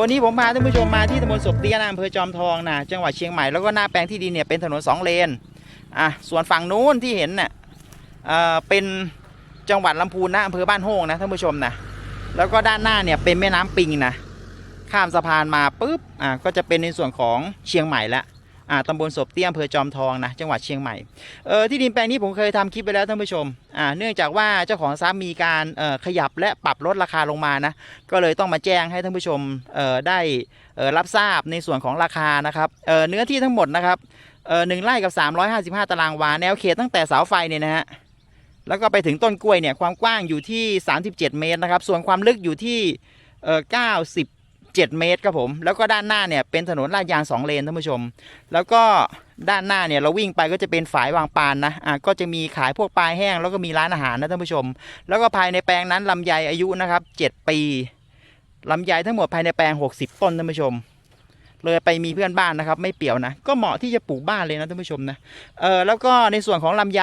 วันนี้ผมพาท่านผู้ชมมาที่ตำบลศพเตี้ยนะอำเภอจอมทองนะจังหวัดเชียงใหม่แล้วก็หน้าแปลงที่ดินเนี่ยเป็นถนนสองเลนอะส่วนฝั่งนู้นที่เห็นเนี่ยเอ่อเป็นจังหวัดลำพูนนะอำเภอบ้านโฮงนะท่านผู้ชมนะแล้วก็ด้านหน้าเนี่ยเป็นแม่น้ำปิงนะข้ามสะพานมาปุ๊บอะก็จะเป็นในส่วนของเชียงใหม่ละ ตำบลศพเตี้ยอำเภอจอมทองนะจังหวัดเชียงใหม่เออที่ดินแปลงนี้ผมเคยทำคลิปไปแล้วท่านผู้ชมอ่าเนื่องจากว่าเจ้าของทรัพย์มีการเออขยับและปรับลดราคาลงมานะก็เลยต้องมาแจ้งให้ท่านผู้ชมเออได้เออรับทราบในส่วนของราคานะครับเออเนื้อที่ทั้งหมดนะครับเออหนึ่งไร่กับ 355 ตารางวา แนวเขตตั้งแต่เสาไฟเนี่ยนะฮะแล้วก็ไปถึงต้นกล้วยเนี่ยความกว้างอยู่ที่ 37 เมตรนะครับ ส่วนความลึกอยู่ที่เ7 เมตรครับผม แล้วก็ด้านหน้าเนี่ยเป็นถนนลาดยาง 2 เลนท่านผู้ชม แล้วก็ด้านหน้าเนี่ยเราวิ่งไปก็จะเป็นฝายวางปานนะอะก็จะมีขายพวกปลาแห้งแล้วก็มีร้านอาหารนะท่านผู้ชม แล้วก็ภายในแปลงนั้นลำไยอายุนะครับ 7 ปีลำไยทั้งหมดภายในแปลง 60 ต้นท่านผู้ชม เลยไปมีเพื่อนบ้านนะครับ ไม่เปี่ยวนะ ก็เหมาะที่จะปลูกบ้านเลยนะท่านผู้ชมนะเออแล้วก็ในส่วนของลำไย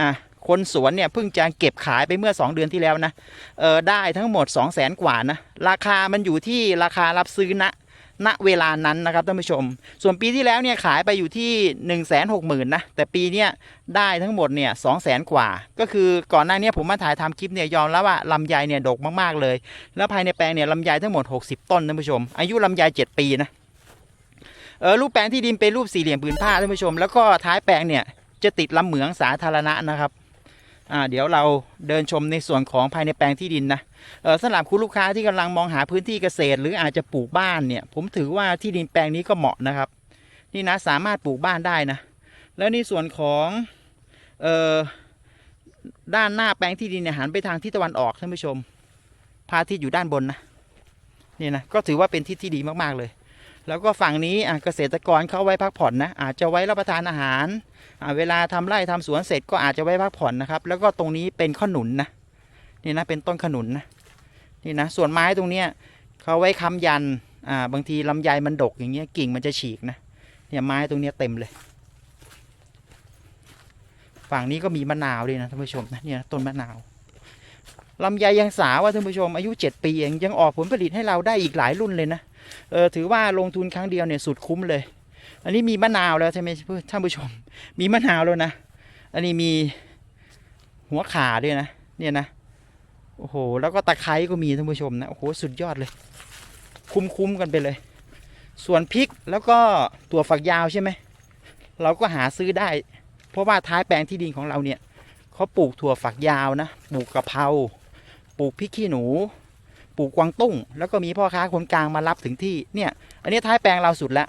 อะ คนสวนเนี่ยเพิ่งจะเก็บขายไปเมื่อ 2 เดือนที่แล้วนะเออได้ทั้งหมด 2 0 0แสนกว่านะ ราคามันอยู่ที่ราคารับซื้อณณเวลานั้นนะครับท่านผู้ชม ส่วนปีที่แล้วเนี่ยขายไปอยู่ที่ 1 6 0 0 0 0นะแต่ปีเนี้ยได้ทั้งหมดเนี่ย2 0 0แสนกว่า ก็คือก่อนหน้านี้ผมมาถ่ายทำคลิปเนี่ยยอมแล้วว่าลำไยเนี่ยดกมากๆเลย แล้วภายในแปลงเนี่ยลำไยทั้งหมด 60 ต้นท่านผู้ชม อายุลำไย7 ปีนะเออรูปแปลงที่ดินเป็นรูปสี่เหลี่ยมผืนผ้าท่านผู้ชม แล้วก็ท้ายแปลงเนี่ยจะติดลำเหมืองสาธารณะนะครับ อ่าเดี๋ยวเราเดินชมในส่วนของภายในแปลงที่ดินนะเออสำหรับคุณลูกค้าที่กำลังมองหาพื้นที่เกษตร หรืออาจจะปลูกบ้านเนี่ย ผมถือว่าที่ดินแปลงนี้ก็เหมาะนะครับ นี่นะสามารถปลูกบ้านได้นะ แล้วในส่วนของเออด้านหน้าแปลงที่ดินเนี่ยหันไปทางทิศตะวันออกท่านผู้ชมพระอาทิตย์อยู่ด้านบนนะนี่นะก็ถือว่าเป็นทิศที่ดีมากๆเลย แล้วก็ฝั่งนี้เกษตรกรเขาไว้พักผ่อนนะอาจจะไว้รับประทานอาหาร เวลาทำไร่ทำสวนเสร็จก็อาจจะไว้พักผ่อนนะครับ แล้วก็ตรงนี้เป็นขนุนนะนี่นะเป็นต้นขนุนนะนี่นะส่วนไม้ตรงเนี้ยเขาไว้ค้ำยันอ่าบางทีลำไยมันดกอย่างเงี้ยกิ่งมันจะฉีกนะเนี่ยไม้ตรงเนี้ยเต็มเลย ฝั่งนี้ก็มีมะนาวด้วยนะท่านผู้ชมนะเนี่ยต้นมะนาวลำไยยังสาวว่าท่านผู้ชมอายุ 7 ปีเองยังออกผลผลิตให้เราได้อีกหลายรุ่นเลยนะ เออถือว่าลงทุนครั้งเดียวเนี่ยสุดคุ้มเลย อันนี้มีมะนาวแล้วใช่ไหมท่านผู้ชม มีมะนาวแล้วนะ อันนี้มีหัวขาด้วยนะ เนี่ยนะ โอ้โห แล้วก็ตะไคร้ก็มีท่านผู้ชมนะ โอ้โห สุดยอดเลย คุ้มๆกันไปเลย ส่วนพริกแล้วก็ตัวฝักยาวใช่ไหม เราก็หาซื้อได้ เพราะว่าท้ายแปลงที่ดินของเราเนี่ยเขาปลูกถั่วฝักยาวนะ ปลูกกะเพรา ปลูกพริกขี้หนู ปลูกกวางตุ้ง แล้วก็มีพ่อค้าคนกลางมารับถึงที่เนี่ย อันนี้ท้ายแปลงเราสุดแล้ว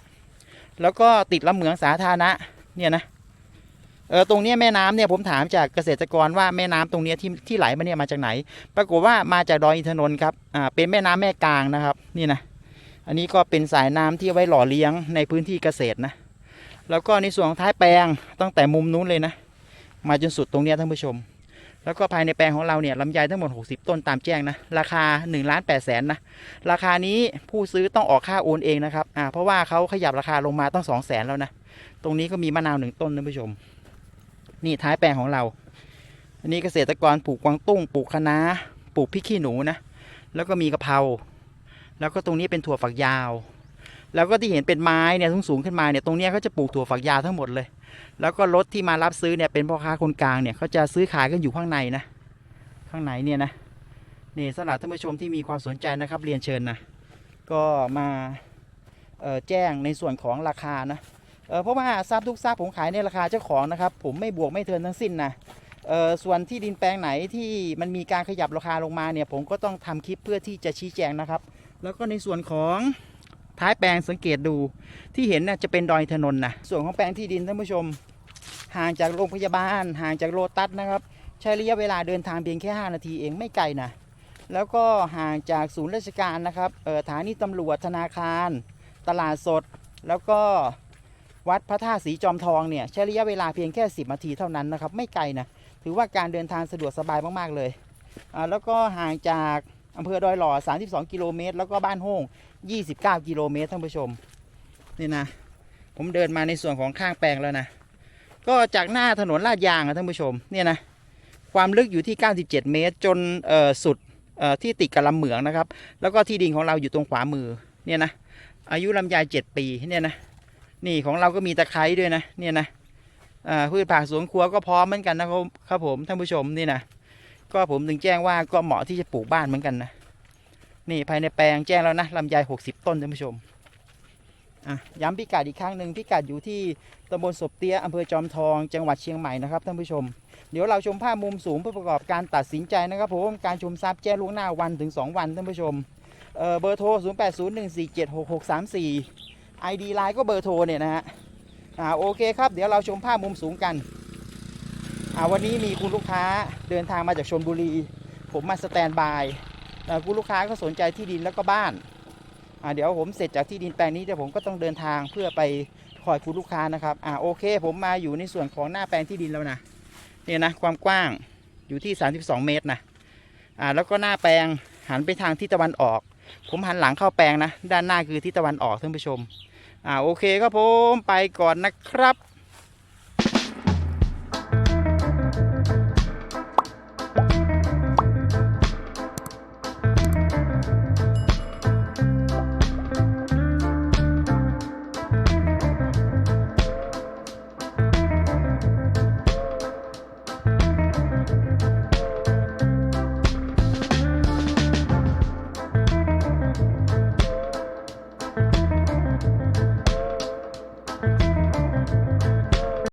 แล้วก็ติดลำเหมืองสาธารณะเนี่ยนะเออตรงเนี้ยแม่น้ำเนี่ยผมถามจากเกษตรกรว่าแม่น้ำตรงเนี้ยที่ที่ไหลมาเนี่ยมาจากไหน ปรากฏว่ามาจากดอยอินทนนท์ครับอ่าเป็นแม่น้ำแม่กลางนะครับนี่นะอันนี้ก็เป็นสายน้ำที่ไว้หล่อเลี้ยงในพื้นที่เกษตรนะแล้วก็ในส่วนของท้ายแปลงตั้งแต่มุมนู้นเลยนะ มาจนสุดตรงเนี้ยท่านผู้ชม แล้วก็ภายในแปลงของเราเนี่ยลำไยทั้งหมด 60 ต้นตามแจ้งนะ ราคา1ล้าน8แสนนะ ราคานี้ผู้ซื้อต้องออกค่าโอนเองนะครับอ่าเพราะว่าเขาขยับราคาลงมาต้องสองแสนแล้วนะ ตรงนี้ก็มีมะนาวหนึ่งต้นท่านผู้ชม นี่ท้ายแปลงของเรา อันนี้เกษตรกรปลูกกวางตุ้งปลูกคะน้าปลูกพริกขี้หนูนะ แล้วก็มีกะเพรา แล้วก็ตรงนี้เป็นถั่วฝักยาว แล้วก็ที่เห็นเป็นไม้เนี่ยสูงๆขึ้นมาเนี่ยตรงนี้เขาจะปลูกถั่วฝักยาวทั้งหมดเลย แล้วก็รถที่มารับซื้อเนี่ยเป็นพ่อค้าคนกลางเนี่ยเขาจะซื้อขายกันอยู่ข้างในนะข้างในเนี่ยนะนี่สำหรับท่านผู้ชมที่มีความสนใจนะครับเรียนเชิญนะก็มาแจ้งในส่วนของราคานะเเพราะว่าทรัพย์ทุกทรัพย์ผมขายในราคาเจ้าของนะครับ ผมไม่บวกไม่เทินทั้งสิ้นนะส่วนที่ดินแปลงไหนที่มันมีการขยับราคาลงมาเนี่ยผมก็ต้องทำคลิปเพื่อที่จะชี้แจงนะครับ แล้วก็ในส่วนของ ท้ายแปลงสังเกตดูที่เห็นน่ะจะเป็นดอยถนนนะส่วนของแปลงที่ดินท่านผู้ชม ห่างจากโรงพยาบาล ห่างจากโลตัสนะครับ ใช้ระยะเวลาเดินทางเพียงแค่ 5 นาทีเองไม่ไกลนะแล้วก็ห่างจากศูนย์ราชการนะครับเออฐานีตำรวจธนาคาร ตลาดสด แล้วก็วัดพระธาตุสีจอมทองเนี่ยใช้ระยะเวลาเพียงแค่ 10 นาทีเท่านั้นนะครับ ไม่ไกลนะถือว่าการเดินทางสะดวกสบายมาก ๆ เลยอ่าแล้วก็ห่างจากอำเภอดอยหล่อ 32 กิโลเมตร แล้วก็บ้านโฮง 29 กิโลเมตรท่านผู้ชม นี่นะ ผมเดินมาในส่วนของข้างแปลงแล้วนะ ก็จากหน้าถนนลาดยางอะท่านผู้ชม เนี่ยนะ ความลึกอยู่ที่ 97 เมตร จนสุดที่ติดกับลำเหมืองนะครับ แล้วก็ที่ดินของเราอยู่ตรงขวามือ เนี่ยนะ อายุลำไยเจ็ดปี เนี่ยนะ นี่ของเราก็มีตะไคร้ด้วยนะ เนี่ยนะพืชผักสวนครัวก็พร้อมเหมือนกันนะครับครับผมท่านผู้ชมนี่นะ ก็ผมถึงแจ้งว่าก็เหมาะที่จะปลูกบ้านเหมือนกันนะ นี่ภายในแปลงแจ้งแล้วนะลำไยหกสิบต้นท่านผู้ชมอะย้ำพิกัดอีกครั้งหนึ่งพิกัดอยู่ที่ตำบลศพเตี้ยอำเภอจอมทอง จังหวัดเชียงใหม่นะครับท่านผู้ชม เดี๋ยวเราชมภาพมุมสูงเพื่อประกอบการตัดสินใจนะครับผมการชมทรัพย์แจ้งล่วงหน้าวันถึง 2 วันท่านผู้ชมเเบอร์โทร 0 8 0 1 4 7 6 6 3 4 ID ไลน์ก็เบอร์โทรเนี่ยนะฮะอ่าโอเคครับเดี๋ยวเราชมภาพมุมสูงกันอ่าวันนี้มีคุณลูกค้าเดินทางมาจากชนบุรี ผมมาสแตนบาย คุณลูกค้าก็สนใจที่ดินแล้วก็บ้านเดี๋ยวผมเสร็จจากที่ดินแปลงนี้เดี๋ยวผมก็ต้องเดินทางเพื่อไปคอยคุณลูกค้านะครับอ่าโอเค ผมมาอยู่ในส่วนของหน้าแปลงที่ดินแล้วนะเนี่ยนะความกว้างอยู่ที่ 32 เมตรนะอ่าแล้วก็หน้าแปลงหันไปทางทิศตะวันออก ผมหันหลังเข้าแปลงนะ ด้านหน้าคือทิศตะวันออกท่านผู้ชมอ่าโอเคครับผมไปก่อนนะครับ